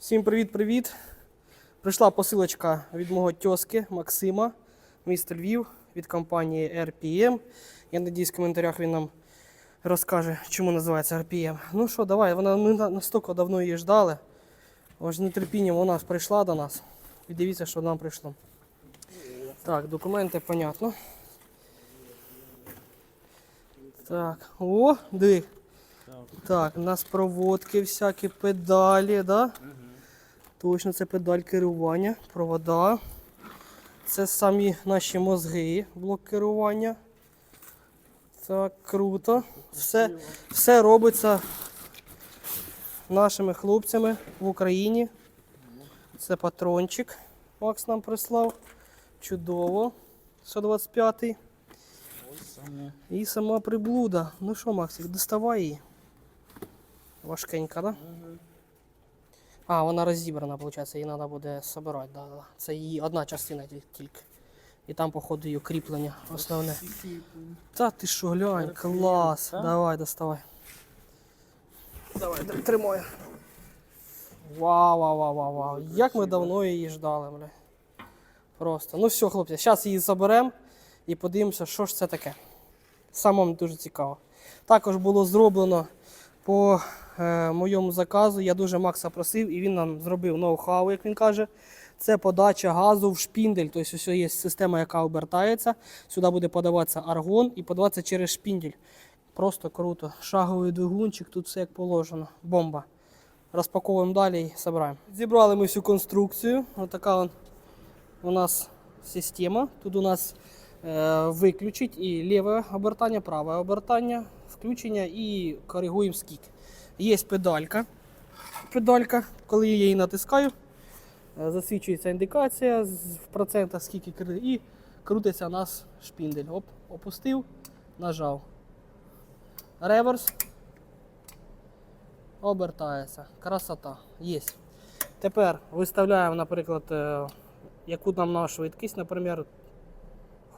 Всім привіт-привіт! Прийшла посилочка від мого тьоски Максима, місто Львів, від компанії RPM. Я надіюсь, в коментарях він нам розкаже, чому називається RPM. Ну що, давай, вона ми настільки давно її ждали. Аж нетерпінням вона прийшла до нас. І дивіться, що нам прийшло. Так, документи, понятно. Так, о, диви. Так, у нас проводки всякі, педалі, да? Точно, це педаль керування, провода. Це самі наші мозги, блок керування. Так, круто. Все, все робиться нашими хлопцями в Україні. Це патрончик. Макс нам прислав. Чудово. 125-й. І сама приблуда. Ну що, Максик, доставай її. Важкенька, да? А, вона розібрана, виходить, її треба буде збирати. Да, да. Це її одна частина тільки. І там, походу, її кріплення основне. Та ти що, глянь, клас. Давай, доставай. Давай, тримай. Вау, вау, вау, вау, вау. Як ми давно її ждали, бля. Просто. Ну все, хлопці, зараз її заберемо і подивимося, що ж це таке. Самому дуже цікаво. Також було зроблено по е, моєму заказу. Я дуже Макса просив, і він нам зробив ноу-хау, як він каже. Це подача газу в шпіндель. Тобто, ось є система, яка обертається. Сюди буде подаватися аргон і подаватися через шпіндель. Просто круто. Шаговий двигунчик, тут все як положено. Бомба. Розпаковуємо далі і збираємо. Зібрали ми всю конструкцію. Ось така у нас система. Тут у нас виключить і ліве обертання, праве обертання, включення і коригуємо скік. Є педалька. Педалька, коли я її натискаю, е, засвічується індикація в процентах, скільки і крутиться у нас шпіндель. Оп, опустив, нажав. Реверс. Обертається. Красота. Є. Тепер виставляємо, наприклад, е, яку нам на швидкість, наприклад,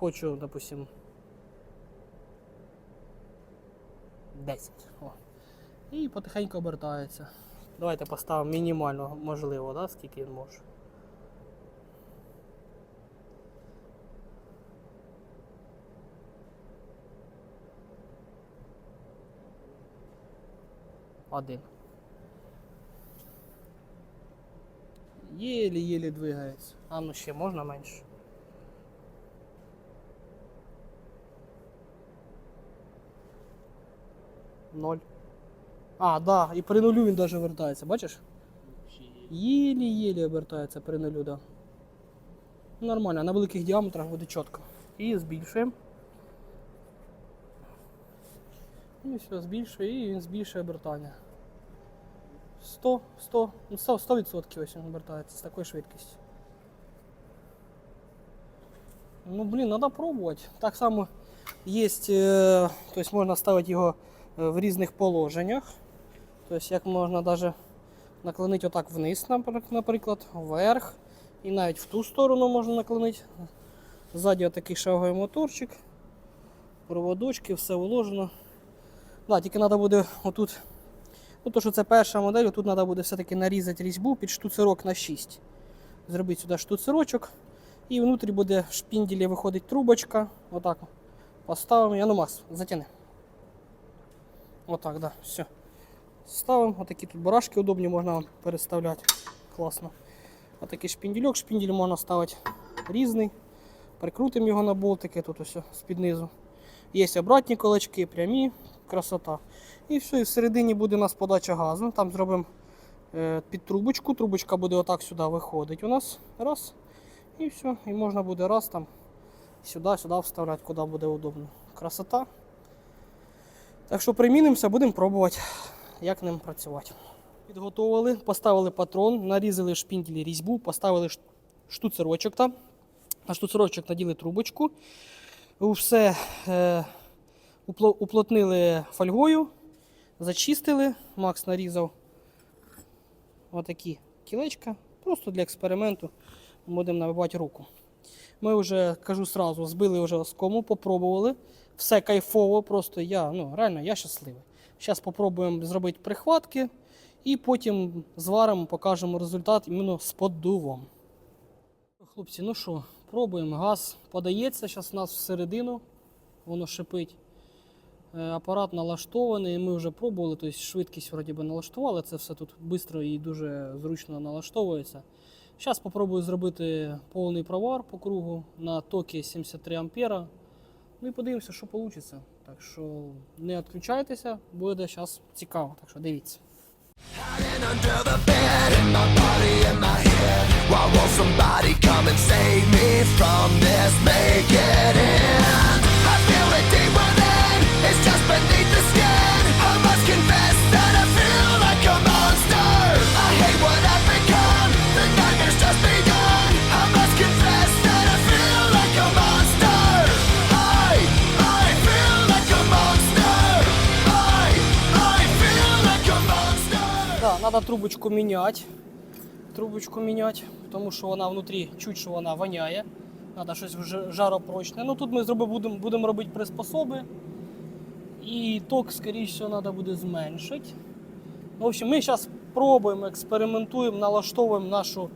хочу, допустим, 10. О. І потихеньку обертається. Давайте поставимо мінімально, можливо, да, скільки він може. Один. Єлі-єлі двигається. А ну ще можна менше. Ноль. А, да, і при нулю він навіть вертається, бачиш? Єлі-єлі обертається при нулю, да. Нормально, на великих діаметрах буде чітко. І збільшуємо. І все, збільшує, і він збільшує обертання. 100, 100, ну 100, 100% ось він обертається з такою швидкістю. Ну, блін, треба пробувати. Так само є, е, тобто можна ставити його в різних положеннях. Тобто, як можна навіть наклонити отак вниз, наприклад, вверх. І навіть в ту сторону можна наклонити. Ззаді отакий шаговий моторчик, проводочки, все уложено. Да, тільки треба буде отут Ну, то, що це перша модель, тут треба буде все-таки нарізати різьбу під штуцерок на 6. Зробити сюди штуцерочок. І внутрі буде в шпінделі виходить трубочка. Отак. Поставимо. Я ну Макс, затяни. Отак, да, все. Ставимо. Отакі тут барашки удобні, можна переставляти. Класно. Отакий шпіндельок. Шпіндель можна ставити різний. Прикрутимо його на болтики, тут ось з-під низу. Є обратні колечки, прямі, красота. І все, і всередині буде у нас подача газу. Там зробимо е, під трубочку. Трубочка буде отак сюди виходить у нас. Раз. І все. І можна буде раз там сюди, сюди вставляти, куди буде удобно. Красота. Так що примінимося, будемо пробувати, як ним працювати. Підготовили, поставили патрон, нарізали шпінделі різьбу, поставили штуцерочок там. На штуцерочок наділи трубочку. Все е, уплотнили фольгою, зачистили. Макс нарізав отакі кілечка. Просто для експерименту будемо набивати руку. Ми вже, кажу сразу, збили вже оскому, попробували. Все кайфово, просто я, ну, реально, я щасливий. Зараз спробуємо зробити прихватки І потім зваримо, покажемо результат іменно з поддувом. Хлопці, ну що, пробуємо. Газ подається зараз у нас всередину, воно шипить. Е, Апарат налаштований, ми вже пробували, тобто швидкість вроді би налаштували, це все тут швидко і дуже зручно налаштовується. Зараз спробую зробити повний провар по кругу на токі 73 ампера. Ну і подивимося, що вийде. Так що не відключайтеся, буде зараз цікаво. Так що дивіться. Hiding under the bed треба трубочку міняти. Трубочку міняти, тому що вона внутрі чуть що вона воняє. Треба щось жаропрочне. Ну тут ми будемо, будемо робити приспособи. І ток, скоріше треба буде зменшити. В общем, ми зараз пробуємо, експериментуємо, налаштовуємо нашу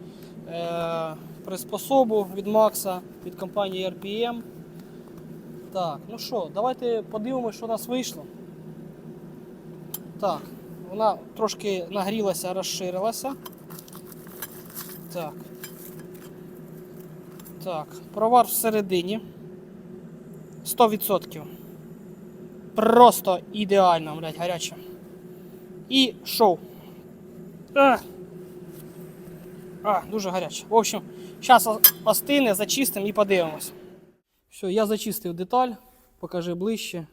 е, приспособу від Макса, від компанії RPM. Так, ну що, давайте подивимося, що у нас вийшло. Так, вона трошки нагрілася, розширилася. Так. Так, провар всередині. 100%. Просто ідеально, блядь, гаряче. І шоу. А, а дуже гаряче. В общем, зараз остине, зачистимо і подивимось. Все, я зачистив деталь, покажи ближче.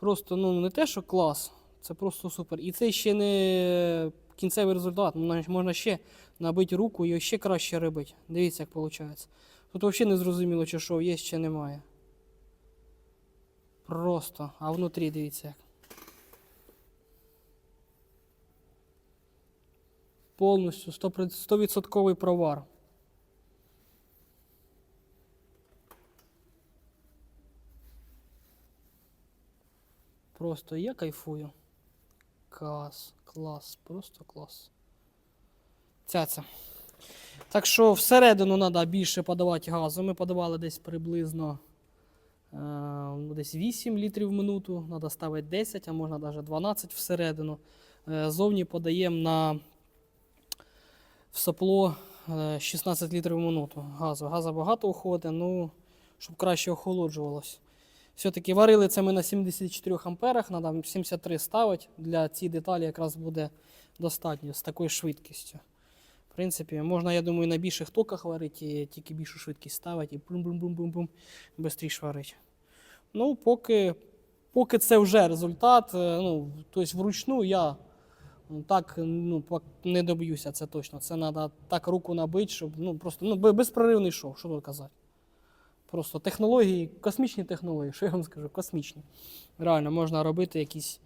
Просто ну не те, що клас, це просто супер. І це ще не кінцевий результат. Можна- ще набити руку і ще краще робити. Дивіться, як виходить. Тут взагалі не зрозуміло, чи що є, чи немає. Просто. А внутрі дивіться як. Повністю 100%, 100% провар. Просто я кайфую. Клас, клас, просто клас. Цяця. Так що всередину треба більше подавати газу. Ми подавали десь приблизно е, десь 8 літрів в минуту. Треба ставити 10, а можна навіть 12 всередину. Е, зовні подаємо на в сопло е, 16 літрів в минуту газу. Газу багато уходить, ну, щоб краще охолоджувалось. Все-таки варили це ми на 74 амперах, треба 73 ставити. Для цієї деталі якраз буде достатньо з такою швидкістю. В принципі, можна, я думаю, на більших токах варити, і тільки більшу швидкість ставити і бум-бум-бум-бум-бум, швидше варити. Ну, поки, поки це вже результат, е, ну, тобто вручну я ну, так ну, не доб'юся, це точно. Це треба так руку набити, щоб ну, просто ну, безпроривний шов, що тут казати. Просто технології, космічні технології, що я вам скажу, космічні. Реально можна робити якісь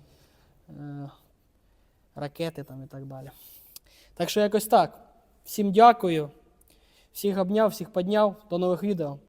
е, ракети там і так далі. Так що якось так. Всім дякую. Всіх обняв, всіх підняв. До нових відео.